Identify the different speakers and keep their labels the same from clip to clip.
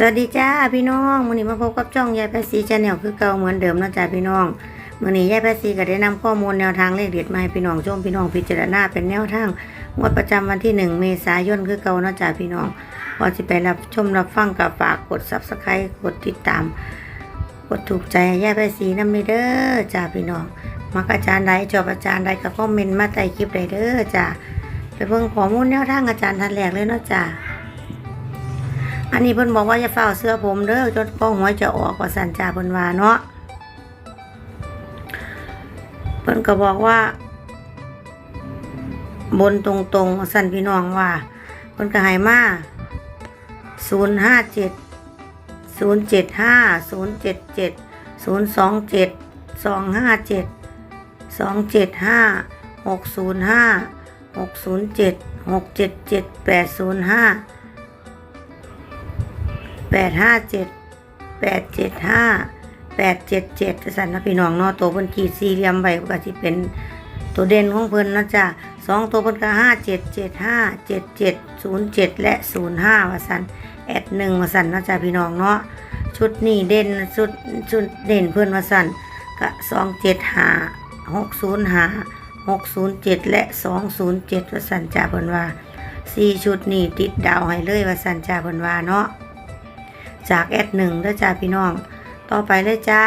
Speaker 1: สวัสดีจ้าพี่น้องมื้อนี้มาพบกับช่องยายแพทย์ซีชาแนลคือเก่าเหมือนเดิมนะจ้าพี่น้องมื้อนี้ยายแพทย์ซีก็ได้นำข้อมูลแนวทางเลขเด็ดมาให้พี่น้องชมพี่น้องพิจารณาเป็นแนวทางงวดประจำวันที่ 1 เมษายนคือเก่านะจ้าพี่น้องก่อนสิไปรับชมรับฟังกับฝากกด Subscribe กดติดตาม กดถูกใจยายแพทย์ซีนำเด้อจ้าพี่น้องมักอาจารย์ใดชอบอาจารย์ใดก็คอมเมนต์มาใต้คลิปใดเด้อจ้าไปเบิ่งข้อมูลแนวทางอาจารย์ท่านแรกเลยเนาะจ้า อันนี้เพิ่นบอกว่าจะเฝ้าเสื้อผมเด้อจนก้องหัวจะออกว่าสันจ่าเพิ่นว่าเนาะเพิ่นก็บอกว่า บนตรงๆสันพี่น้องว่าเพิ่นก็ให้มาศูนย์ห้าเจ็ดศูนย์เจ็ดห้าศูนย์เจ็ดเจ็ดศูนย์สองเจ็ดสองห้าเจ็ดสองเจ็ดห้าหกศูนย์ห้าหกศูนย์เจ็ดหกเจ็ดเจ็ดแปดศูนย์ห้า แปดห้าเจ็ดแปดเจ็ดห้าแปดเจ็ดเจ็ดสันนะพี่น้องเนาะตัวเพิ่นขีดสี่เหลี่ยมไว้ก็สิเป็นตัวเด่นของเพิ่นเนาะจ้ะสองตัวเพิ่นก็ห้าเจ็ดเจ็ดห้าเจ็ดเจ็ดศูนย์เจ็ดและศูนย์ห้าว่าสันแอดหนึ่งว่าสันเนาะจ้ะพี่น้องเนาะชุดนี้เด่นชุดชุดเด่นเพิ่นว่าสันก็สองเจ็ดห้าหกศูนย์ห้าหกศูนย์เจ็ดและสองศูนย์เจ็ดว่าสันจ้ะเพิ่นว่าสี่ชุดนี้ติดดาวให้เลยว่าสันจ้ะเพิ่นว่าเนาะ จากแอดหนึ่งด้วยจ้าพี่น้อง ต่อไปเลยจ้า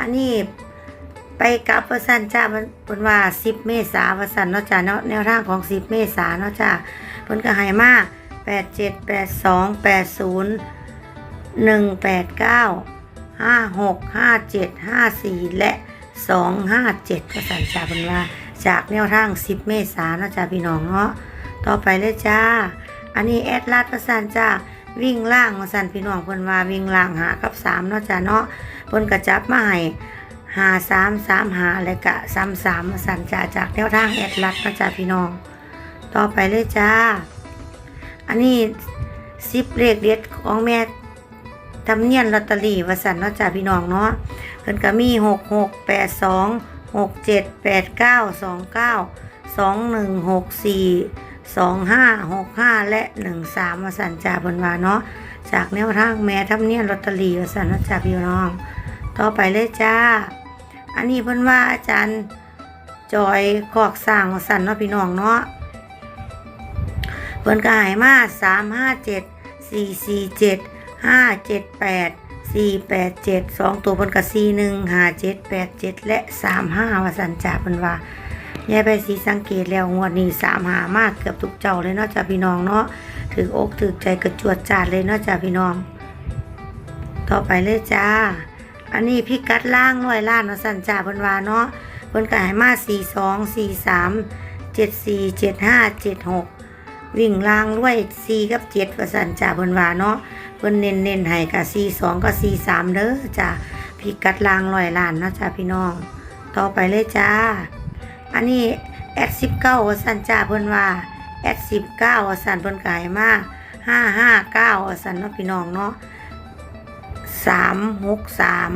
Speaker 1: อันนี้ไปกับวสันจ้ามันเป็นว่าสิบเมษาวสันเนาะจ้าเนาะแนวทางของสิบเมษาเนาะจ้าเพิ่นก็ให้มาแปดเจ็ดแปดสองแปดศูนย์หนึ่งแปดเก้าห้าหกห้าเจ็ดห้าสี่และสองห้าเจ็ดวสันจ้าเพิ่นว่า จากแนวทางสิบเมษาเนาะจ้าพี่น้องเนาะต่อไปเลยจ้า อันนี้แอดลาดวสันจ้า วิ่งล่างมาสั่นพี่น้องเพิ่นว่าวิ่งล่างหากับสามเนาะจ้ะเนาะเพิ่นก็จับมาให้หาสามสามหาแล้วก็สามสามมาสั่นจ้าจากแนวทางแอดลัดเนาะจ้ะพี่น้อง ต่อไปเลยจ้า อันนี้ซิปเลขเด็ดของแม่ทำเนียนลอตเตอรี่ว่าสั่นเนาะจ้ะพี่น้องเนาะเพิ่นก็มีหกหกแปดสองหกเจ็ดแปดเก้าสองเก้าสองหนึ่งหกสี่ สองห้าหกห้าและหนึ่งสามมาสันจ่าเพิ่นวาเนาะจากแนวทางแม่ทำเนี่ยนลอตเตอรี่มาสันจ้าพี่น้อง ต่อไปเลยจ้า อันนี้เพิ่นว่าอาจารย์จอยกอกสร้างมาสันเนาะพี่น้องเนาะเพิ่นก็ให้มาสามห้าเจ็ดสี่สี่เจ็ดห้าเจ็ดแปดสี่แปดเจ็ดสองตัวเพิ่นก็สี่หนึ่งห้าเจ็ดแปดเจ็ดและสามห้าว่าสันจ่าเพิ่นว่า ยายไปสีสังเกตแล้วงวดนี้สามหามากเกือบทุกเจ้าเลยเนาะจ้าพี่น้องเนาะถืออกถือใจกระจวดจาดเลยเนาะจ้าพี่น้อง ต่อไปเลยจ้า อันนี้พี่กัดล่างร้อยล้านเนาะสันจ่าเพิ่นว่าเนาะเพิ่นก็ให้มาสี่สองสี่สามเจ็ดสี่เจ็ดห้าเจ็ดหกวิ่งล่างร้วยสี่กับเจ็ดว่าสันจ่าเพิ่นว่าเนาะเพิ่นเน้นเน้นๆให้กับสี่สองกับสี่สามเด้อจ้าพี่กัดล่างร้อยล้านเนาะจ้าพี่น้อง ต่อไปเลยจ้า อันนี้แอดสิบเก้าสันจ่าเพิ่นว่าแอดสิบเก้าสันเพิ่นกายมาห้าห้าเก้าสันเนาะพี่น้องเนาะสามหกสาม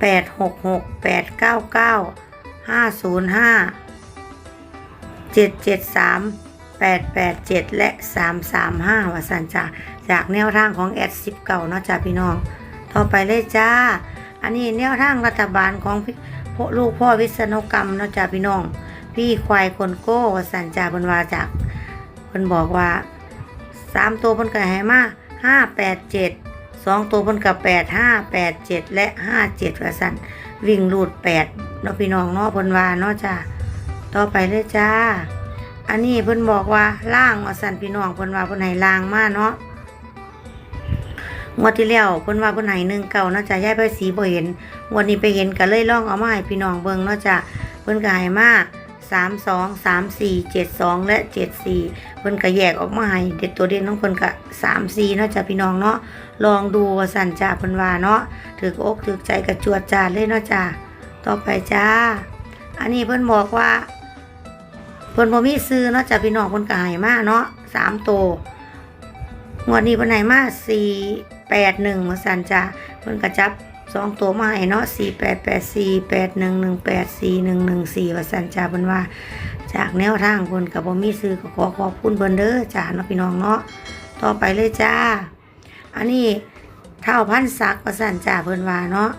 Speaker 1: แปดหกหกแปดเก้าเก้าห้าศูนย์ห้าเจ็ดเจ็ดสามแปดแปดเจ็ดและสามสามห้าว่าสันจ่าจากแนวทางของแอดสิบเก้าเนาะจ้าพี่น้อง ต่อไปเลยจ้า อันนี้แนวทางรัฐบาลของพี่ ลูกพ่อวิศนุกรรมเนาะจ้าพี่น้อง พี่ควายคนโก้วสันจ่าเพิ่นว่าจากเพิ่นบอกว่าสามตัวเพิ่นก็ให้มาห้าแปดเจ็ดสองตัวเพิ่นก็แปดห้าแปดเจ็ดและห้าเจ็ดว่าสันวิ่งรูดแปดเนาะพี่น้องเนาะเพิ่นว่าเนาะจ้าต่อไปเลยจ้า อันนี้เพิ่นบอกว่าล่างว่าสันพี่น้องเพิ่นว่าเพิ่นให้ล่างมาเนาะ งวดที่แล้วเพิ่นว่าเพิ่นให้หนึ่งเก่าเนาะจ้ะยายไปสีบ่เห็นวันนี้ไปเห็นก็เลยลองเอามาให้พี่น้องเบิ่งเนาะจ้ะเพิ่นก็ให้มาสามสองสามสี่เจ็ดสองและเจ็ดสี่เพิ่นก็แยกออกมาให้เด็ดตัวเด่นของเพิ่นก็สามสี่เนาะจ้ะพี่น้องเนาะลองดูว่าสั่นจ้าเพิ่นว่าเนาะถือกอกถือใจกระจวดจาดเลยเนาะจ้ะต่อไปจ้า อันนี้เพิ่นบอกว่าเพิ่นบ่มีซื้อเนาะจ้ะพี่น้องเพิ่นก็ให้มาเนาะสามตัวงวดนี้เพิ่นให้มาสี่ แปดหนึ่งว่าสันจ้ะเพิ่นก็จับสองตัวมาให้เนาะสี่แปดแปดสี่แปดหนึ่งหนึ่งแปดสี่หนึ่งหนึ่งสี่ว่าสันจ่าเพิ่นว่า จากแนวทางเพิ่นกับบ่มีซื้อก็ขอขอบคุณเพิ่นเด้อจ้าเนาะพี่น้องเนาะต่อไปเลยจ้า อันนี้เท่าพันศักดิ์ประสันจ่าเพิ่นว่าเนาะ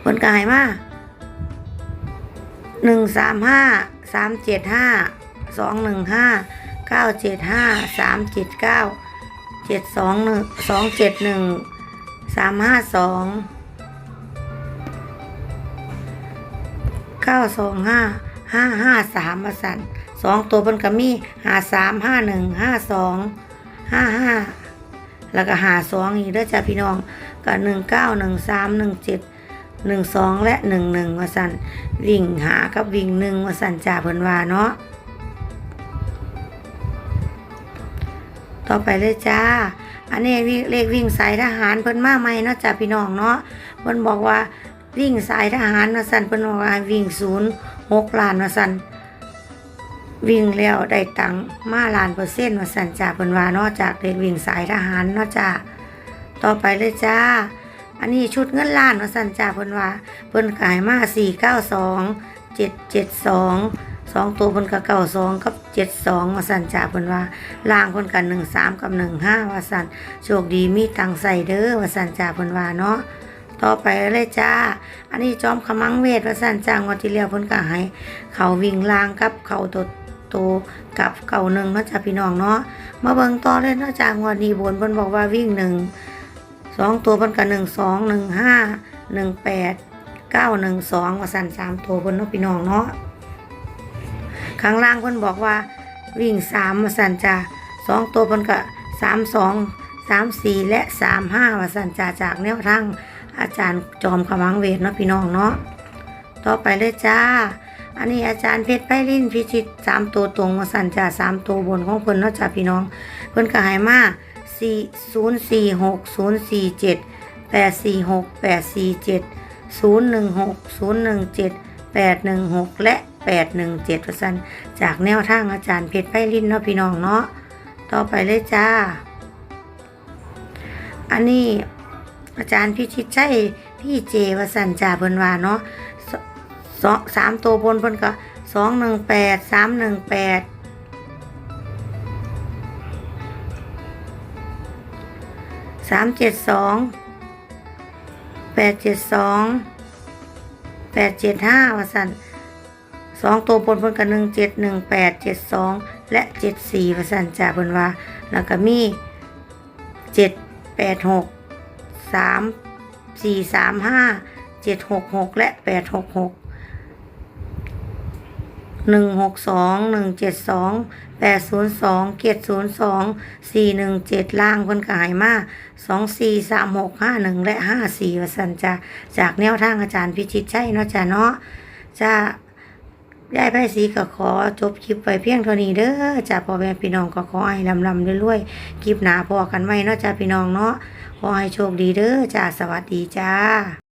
Speaker 1: เพิ่นกายมาหนึ่งสามห้าสามเจ็ดห้าสองหนึ่งห้าเก้าเจ็ดห้าสามเจ็ดเก้า เจ็ดสองหนึ่งสองเจ็ดหนึ่งสามห้าสองเก้าสองห้าห้าห้าสามประสันสองตัวเพิ่นก็มีหาสามห้าหนึ่งห้าสองห้าห้าแล้วก็หาสองอีกเด้อจ้าพี่น้องก็หนึ่งเก้าหนึ่งสามหนึ่งเจ็ดหนึ่งสองและหนึ่งหนึ่งวาสันวิ่งหากับวิ่งหนึ่งวาสันจ่าเพิ่นว่าเนาะ ต่อไปเลยจ้า อันนี้วิ่งเลขวิ่งสายทหารเพิ่นมาใหม่เนาะจ้าพี่น้องเนาะเพิ่นบอกว่าวิ่งสายทหารวาสันเพิ่นบอกว่าวิ่งศูนย์หกล้านวาสันวิ่งแล้วได้ตังค์มาล้านเปอร์เซ็นต์ว่าสันจ่าเพิ่นว่านอกจากเด็กวิ่งสายทหารเนาะจ้าต่อไปเลยจ้า อันนี้ชุดเงินล้านว่าสันจ่าเพิ่นว่าเพิ่นขายมาสี่เก้าสองเจ็ดเจ็ดสอง สองตัวเพิ่นก็เก้าสองกับเจ็ดสองวาสันจ่าเพิ่นว่าล่างเพิ่นกันหนึ่งสามกับหนึ่งห้าว่าสันโชคดีมีตังใส่เด้อว่าสันจ่าเพิ่นว่าเนาะต่อไปเลยจ้า อันนี้จอมขมังเวทว่าสันจ่างวดที่แล้วพนก็ให้เขาวิ่งล่างกับเขาตัวโตกับเก่าหนึ่งเนาะจ้าพี่น้องเนาะมาเบิ่งต่อเลยเนาะจ้างวดนี้บนเพิ่นบอกว่าวิ่งหนึ่งสองตัวเพิ่นกับหนึ่งสองหนึ่งห้าหนึ่งแปดเก้าหนึ่งสองว่าสั่นสามตัวเพิ่นเนาะพี่น้องเนาะ ข้างล่างเพิ่นบอกว่า วิ่งสามว่าสันจ้าสองตัวเพิ่นกับสามสองสามสี่และสามห้าว่าสันจ้าจากแนวทางอาจารย์จอมขมังเวทเนาะพี่น้องเนาะต่อไปเลยจ้า อันนี้อาจารย์เพชรไพรินพิชิตสามตัวตรงมาสันจ่าสามตัวบนของเพิ่นเนาะจ้าพี่น้อง เพิ่นก็ให้มาสี่ศูนย์สี่หกศูนย์สี่เจ็ดแปดสี่หกแปดสี่เจ็ดศูนย์หนึ่งหกศูนย์หนึ่งเจ็ดแปดหนึ่งหกและ แปดหนึ่งเจ็ดสั่นจากแนวทางอาจารย์เพชรไพรินเนาะพี่น้องเนาะต่อไปเลยจ้า อันนี้อาจารย์พิชิตใช่พี่เจวสันจ่าเพิ่นว่าเนาะสองสามตัวบนเพิ่นก็สองหนึ่งแปดสามหนึ่งแปดสามเจ็ดสองแปดเจ็ดสองแปดเจ็ดห้าวสัน สองตัวบนเพิ่นก็หนึ่งเจ็ดหนึ่งแปดเจ็ดสองและเจ็ดสี่ว่าสันจ่าเพิ่นว่า แล้วก็มีเจ็ดแปดหกสามสี่สามห้าเจ็ดหกหกและแปดหกหกหนึ่งหกสองหนึ่งเจ็ดสองแปดศูนย์สองเจ็ดศูนย์สองสี่หนึ่งเจ็ดล่างเพิ่นขายมาสองสี่สามหกห้าหนึ่งและห้าสี่วสันจะจากแนวทางอาจารย์พิชิตใช่เนาะจ้ะเนาะจะ ยายไพ่สีก็ขอจบคลิปไปเพียงเท่านี้เด้อจ้าพ่อแม่พี่น้องก็ขอให้ลำลำรวยๆคลิปหนาพอกันไว้เนาะจ้าพี่น้องเนาะขอให้โชคดีเด้อจ้าสวัสดีจ้า